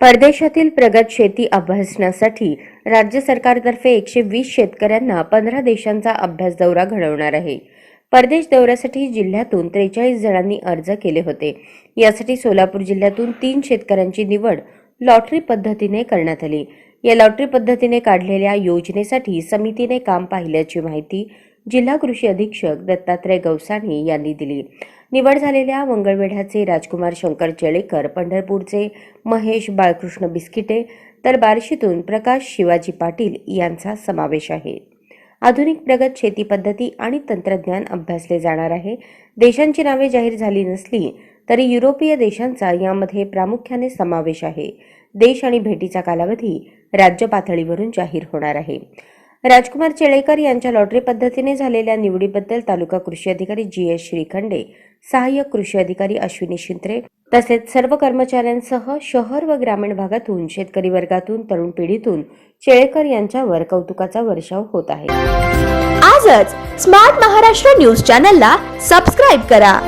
परदेशातील प्रगत शेती अभ्यासण्यासाठी राज्य सरकारतर्फे एकशे वीस शेतकऱ्यांना पंधरा देशांचा अभ्यास दौरा घडवणार आहे. परदेश दौऱ्यासाठी जिल्ह्यातून त्रेचाळीस जणांनी अर्ज केले होते. यासाठी सोलापूर जिल्ह्यातून तीन शेतकऱ्यांची निवड लॉटरी पद्धतीने करण्यात आली. या लॉटरी पद्धतीने काढलेल्या योजनेसाठी समितीने काम पाहिल्याची माहिती जिल्हा कृषी अधीक्षक दत्तात्रय गवसाणी यांनी दिली. निवड झालेल्या मंगळवेढ्याचे राजकुमार शंकर चेळेकर पंढरपूरचे महेश बाळकृष्ण बिस्किटे तर बार्शीतून प्रकाश शिवाजी पाटील यांचा समावेश आहे. आधुनिक प्रगत शेती पद्धती आणि तंत्रज्ञान अभ्यासले जाणार आहे. देशांची नावे जाहीर झाली नसली तरी युरोपीय देशांचा यामध्ये प्रामुख्याने समावेश आहे. देश आणि भेटीचा कालावधी राज्य पातळीवरून जाहीर होणार आहे. राजकुमार चेळेकर यांच्या लॉटरी पद्धतीने झालेल्या निवडीबद्दल तालुका कृषी अधिकारी जी एस श्रीखंडे सहाय्यक कृषी अधिकारी अश्विनी शिंत्रे तसेच सर्व कर्मचाऱ्यांसह शहर व ग्रामीण भागातून शेतकरी वर्गातून तरुण पिढीतून चेळेकर यांच्यावर कौतुकाचा वर्षाव होत आहे. आजच स्मार्ट महाराष्ट्र न्यूज चॅनलला सबस्क्राईब करा.